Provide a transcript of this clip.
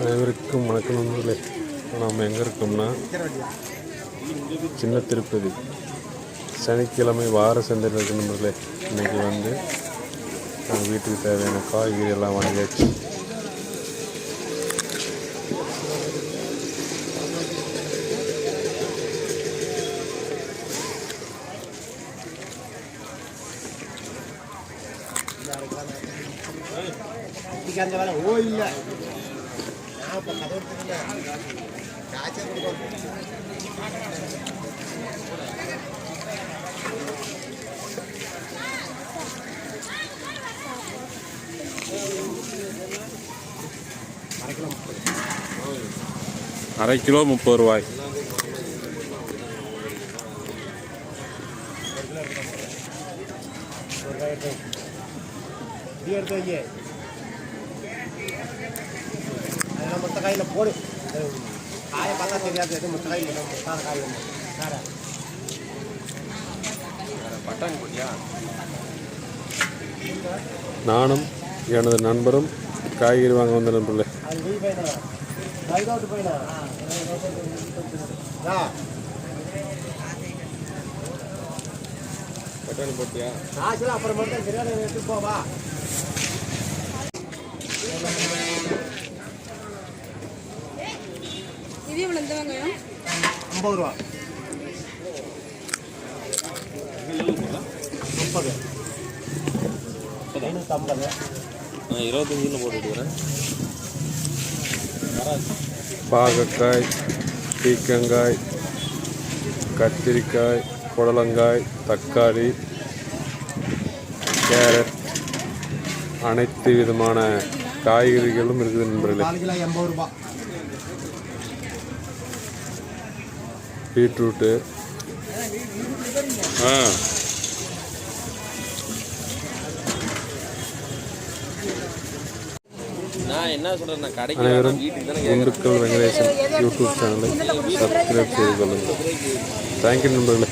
அனைவருக்கும் வணக்கம் நண்பர்களே. நாம் எங்கே இருக்கோம்னா சின்ன திருப்பதி. சனிக்கிழமை வார சந்தையில் இருக்கு நண்பர்களே. இன்னைக்கு வந்து நம்ம வீட்டுக்கு தேவையான காய்கறி எல்லாம் வாங்கியாச்சு. இன்னைக்கு அந்த வேலை ஓ இல்லை. அரை கிலோ முப்பது ரூபாய். ஒரு காய் எடுத்து இப்படி எடுத்து வைங்க அதெல்லாம் மொத்த காயில் போடு காயை பார்த்தா தெரியாது. எது மொத்த காயில் மொத்தான காய் வேற. பட்டாணி போட்டியா? நானும் எனது நண்பரும் காய்கறி வாங்க வந்த நண்பர்களே பட்டாணி போட்டியா காசுலாம் அப்புறம் மட்டும் தெரியாத எடுத்து போவா எவ்வளோ இந்த வெங்காயம் ஐம்பது ரூபா. முப்பது. ஐநூற்றம்பது நான் இருபத்தஞ்சில் போட்டுக்கிறேன் பாகக்காய் பீக்கங்காய் கத்திரிக்காய் புடலங்காய் தக்காளி கேரட் அனைத்து விதமான காய்கறிகளும் இருக்குது நண்பர்களே நாலு கிலோ எண்பது ரூபா பீட்ரூட்டு. ஆ. அனைவரும் குண்டுக்கல் வெங்கடேசன் யூடியூப் சேனலை சப்ஸ்கிரைப் செய்து கொள்ளுங்கள். தேங்க்யூ நண்பர்களே.